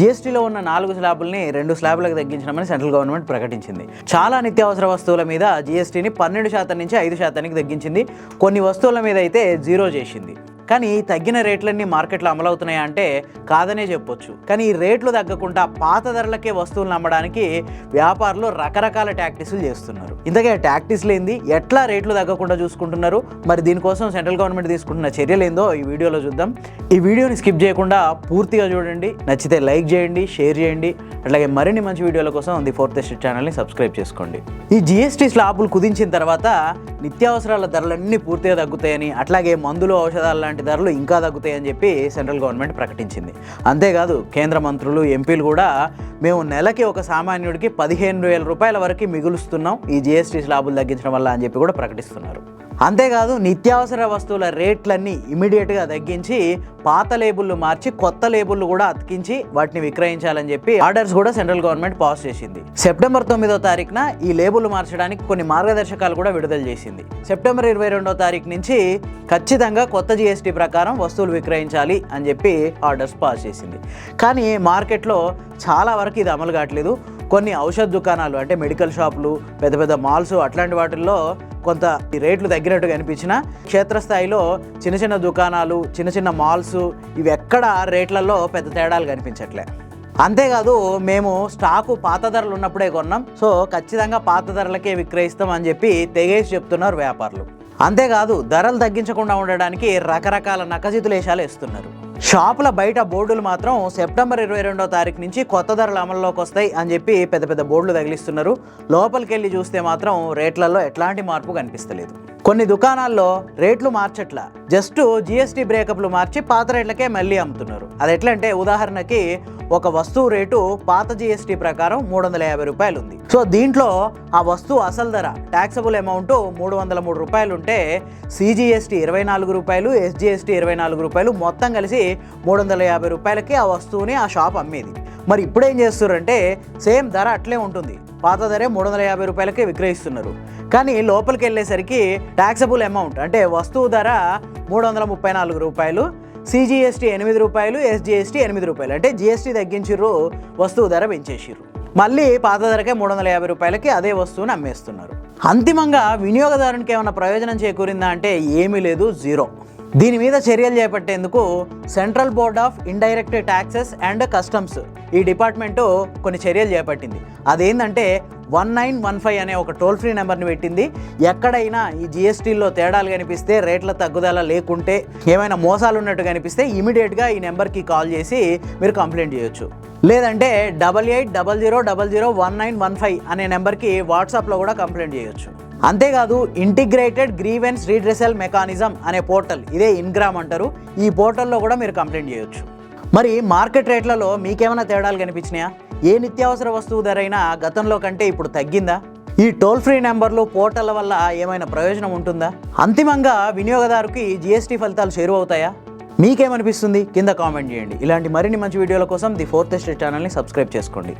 జీఎస్టీలో ఉన్న నాలుగు స్లాబుల్ని రెండు స్లాబులకు తగ్గించడమని సెంట్రల్ గవర్నమెంట్ ప్రకటించింది. చాలా నిత్యావసర వస్తువుల మీద జీఎస్టీని పన్నెండు శాతం నుంచి ఐదు శాతానికి తగ్గించింది. కొన్ని వస్తువుల మీద అయితే జీరో చేసింది. కానీ తగ్గిన రేట్లన్నీ మార్కెట్లో అమలవుతున్నాయా అంటే కాదనే చెప్పొచ్చు. కానీ ఈ రేట్లు తగ్గకుండా పాత ధరలకే వస్తువులను అమ్మడానికి వ్యాపారులు రకరకాల ట్యాక్టీసులు చేస్తున్నారు. ఇంతకే టాక్టిక్స్లు ఏంది? ఎట్లా రేట్లు తగ్గకుండా చూసుకుంటున్నారు? మరి దీనికోసం సెంట్రల్ గవర్నమెంట్ తీసుకుంటున్న చర్యలు ఏందో ఈ వీడియోలో చూద్దాం. ఈ వీడియోని స్కిప్ చేయకుండా పూర్తిగా చూడండి. నచ్చితే లైక్ చేయండి షేర్ చేయండి. అట్లాగే మరిన్ని మంచి వీడియోల కోసం ది ఫోర్త్ ఎస్టేట్ ఛానల్ని సబ్స్క్రైబ్ చేసుకోండి. ఈ జిఎస్టీ స్లాబులు కుదించిన తర్వాత నిత్యావసరాల ధరలన్నీ పూర్తిగా తగ్గుతాయని అట్లాగే మందులు ఔషధాలు లాంటి ధరలు ఇంకా తగ్గుతాయని చెప్పి సెంట్రల్ గవర్నమెంట్ ప్రకటించింది. అంతేకాదు కేంద్ర మంత్రులు ఎంపీలు కూడా మేము నెలకి ఒక సామాన్యుడికి పదిహేను వేల రూపాయల వరకు మిగులుస్తున్నాం ఈ జిఎస్టీ స్లాబులు తగ్గించడం వల్ల అని చెప్పి కూడా ప్రకటిస్తున్నారు. అంతేకాదు నిత్యావసర వస్తువుల రేట్లన్నీ ఇమీడియట్గా తగ్గించి పాత లేబుల్లు మార్చి కొత్త లేబుల్లు కూడా అతికించి వాటిని విక్రయించాలని చెప్పి ఆర్డర్స్ కూడా సెంట్రల్ గవర్నమెంట్ పాస్ చేసింది. సెప్టెంబర్ తొమ్మిదో తారీఖున ఈ లేబుల్ మార్చడానికి కొన్ని మార్గదర్శకాలు కూడా విడుదల చేసింది. సెప్టెంబర్ ఇరవై రెండో తారీఖు నుంచి ఖచ్చితంగా కొత్త జిఎస్టీ ప్రకారం వస్తువులు విక్రయించాలి అని చెప్పి ఆర్డర్స్ పాస్ చేసింది. కానీ మార్కెట్లో చాలా వరకు ఇది అమలు కావట్లేదు. కొన్ని ఔషధ దుకాణాలు అంటే మెడికల్ షాపులు పెద్ద పెద్ద మాల్స్ అట్లాంటి వాటిల్లో కొంత ఈ రేట్లు తగ్గినట్టుగా అనిపించిన క్షేత్రస్థాయిలో చిన్న చిన్న దుకాణాలు చిన్న చిన్న మాల్స్ ఇవి ఎక్కడ రేట్లలో పెద్ద తేడాలు కనిపించట్లే. అంతేకాదు మేము స్టాకు పాత ధరలు ఉన్నప్పుడే కొన్నాం. సో ఖచ్చితంగా పాత ధరలకే విక్రయిస్తాం అని చెప్పి తెగేసి చెప్తున్నారు వ్యాపారులు. అంతేకాదు ధరలు తగ్గించకుండా ఉండడానికి రకరకాల నకజితులు వేషాలు ఇస్తున్నారు షాపుల బయట బోర్డులు మాత్రం సెప్టెంబర్ ఇరవై రెండో తారీఖు నుంచి కొత్త ధరలు అమల్లోకి వస్తాయి అని చెప్పి పెద్ద పెద్ద బోర్డులు తగిలిస్తున్నారు. లోపలికి వెళ్ళి చూస్తే మాత్రం రేట్లలో ఎట్లాంటి మార్పు కనిపిస్తలేదు. కొన్ని దుకాణాల్లో రేట్లు మార్చట్ల. జస్ట్ జిఎస్టీ బ్రేకప్లు మార్చి పాత రేట్లకే మళ్ళీ అమ్ముతున్నారు. అది ఎట్లా అంటే ఉదాహరణకి ఒక వస్తువు రేటు పాత జిఎస్టీ ప్రకారం మూడు వందల యాభై రూపాయలు ఉంది సో దీంట్లో ఆ వస్తువు అసలు ధర ట్యాక్సబుల్ అమౌంట్ మూడు వందల మూడు రూపాయలు ఉంటే సిజిఎస్టీ ఇరవై నాలుగు రూపాయలు ఎస్జిఎస్టీ ఇరవై నాలుగు రూపాయలు మొత్తం కలిసి మూడు వందల యాభై రూపాయలకి ఆ వస్తువుని ఆ షాప్ అమ్మేది. మరి ఇప్పుడు ఏం చేస్తున్నారంటే సేమ్ ధర అట్లే ఉంటుంది. పాత ధరే మూడు వందల యాభై రూపాయలకే విక్రయిస్తున్నారు. కానీ లోపలికి వెళ్ళేసరికి ట్యాక్సబుల్ అమౌంట్ అంటే వస్తువు ధర మూడు వందల ముప్పై నాలుగు రూపాయలు సిజిఎస్టీ ఎనిమిది రూపాయలు ఎస్జిఎస్టీ ఎనిమిది రూపాయలు. అంటే జిఎస్టీ తగ్గించిర్రు వస్తువు ధర పెంచేసిర్రు. మళ్ళీ పాత ధరకే మూడు వందల యాభై రూపాయలకి అదే వస్తువుని అమ్మేస్తున్నారు. అంతిమంగా వినియోగదారునికి ఏమైనా ప్రయోజనం చేకూరిందా అంటే ఏమీ లేదు జీరో. దీని మీద చర్యలు చేపట్టేందుకు central board of indirect taxes and customs ఈ డిపార్ట్మెంటు కొన్ని చర్యలు చేపట్టింది. అదేంటంటే వన్ నైన్ వన్ ఫైవ్ అనే ఒక టోల్ ఫ్రీ నెంబర్ని పెట్టింది. ఎక్కడైనా ఈ జిఎస్టీలో తేడాలు కనిపిస్తే రేట్ల తగ్గుదల లేకుంటే ఏమైనా మోసాలు ఉన్నట్టు కనిపిస్తే ఇమీడియట్గా ఈ నెంబర్కి కాల్ చేసి మీరు కంప్లైంట్ చేయొచ్చు. లేదంటే double eight double zero double zero one nine one five అనే నెంబర్కి వాట్సాప్లో కూడా కంప్లైంట్ చేయొచ్చు. అంతేకాదు ఇంటిగ్రేటెడ్ గ్రీవెన్స్ రీడ్రెసల్ మెకానిజం అనే పోర్టల్ ఇదే ఇన్గ్రామ్ అంటారు ఈ పోర్టల్లో కూడా మీరు కంప్లైంట్ చేయొచ్చు. మరి మార్కెట్ రేట్లలో మీకేమైనా తేడాలు కనిపించినాయా? ఏ నిత్యావసర వస్తువు ధర అయినా గతంలో కంటే ఇప్పుడు తగ్గిందా? ఈ టోల్ ఫ్రీ నెంబర్లు పోర్టల్ వల్ల ఏమైనా ప్రయోజనం ఉంటుందా? అంతిమంగా వినియోగదారుకి జిఎస్టీ ఫలితాలు చేరువవుతాయా? మీకేమనిపిస్తుంది? కింద కామెంట్ చేయండి. ఇలాంటి మరిన్ని మంచి వీడియోల కోసం ది ఫోర్త్ స్టేట్ ఛానల్ని సబ్స్క్రైబ్ చేసుకోండి.